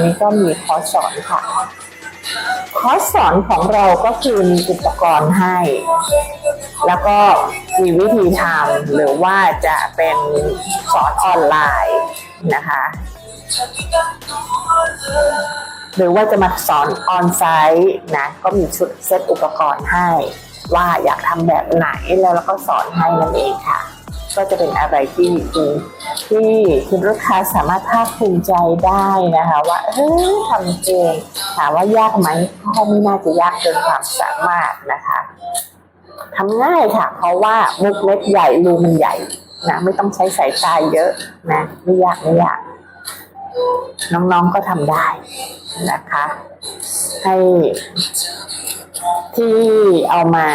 นนี้ก็มีคอร์สสอนค่ะ คอร์สสอนของเราก็คือมีอุปกรณ์ให้ แล้วก็มีวิธีทำหรือว่าจะเป็นสอนออนไลน์นะคะ หรือว่าจะมาสอนออนไซต์นะก็มีชุดเซตอุปกรณ์ให้ ว่าอยากทำแบบไหนแล้วเราก็สอนให้นั่นเองค่ะ ก็จะเป็นอะไรที่ที่ ที่คุณลูกค้าสามารถภาคภูมิใจได้นะคะ ว่าเฮ้ยทำเองถามว่ายากไหมก็ไม่น่าจะยากเกินความสามารถนะคะทำง่ายค่ะ เพราะว่ามุกเม็ดใหญ่รูมันใหญ่นะไม่ต้องใช้สายตาเยอะนะไม่ยากไม่ยาก น้องๆก็ทำได้นะคะ ให้ที่เอามา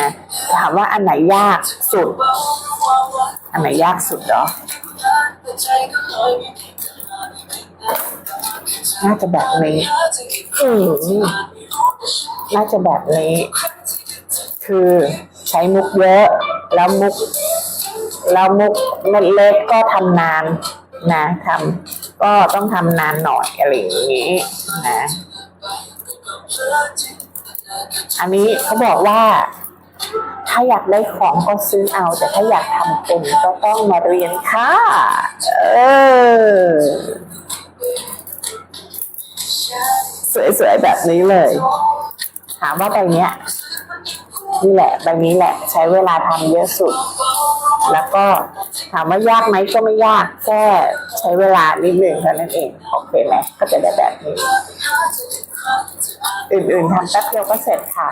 ถามว่าอันไหนยากสุด อันไหนยากสุดเหรอ น่าจะแบบนี้อืมน่าจะแบบนี้ คือใช้มุกเยอะ แล้วมุก แล้วมุกเม็ดเล็กก็ทำนานนะทำก็ต้องทำนานหน่อยอะไรอย่างนี้นะ อันนี้เขาบอกว่า ถ้าอยากได้ของก็ซื้อเอา แต่ถ้าอยากทำเป็นก็ต้องมาเรียนค่ะ เออ สวยๆแบบนี้เลย ถามว่าใบเนี้ยนี่แหละใบนี้แหละ ใช้เวลาทำเยอะสุด แล้วก็ถามว่ายากไหมก็ไม่ยาก แค่ใช้เวลานิดหนึ่งเท่านั้นเอง โอเคไหมก็จะได้แบบนี้ อื่นๆทำแป๊บเดียวก็เสร็จค่ะ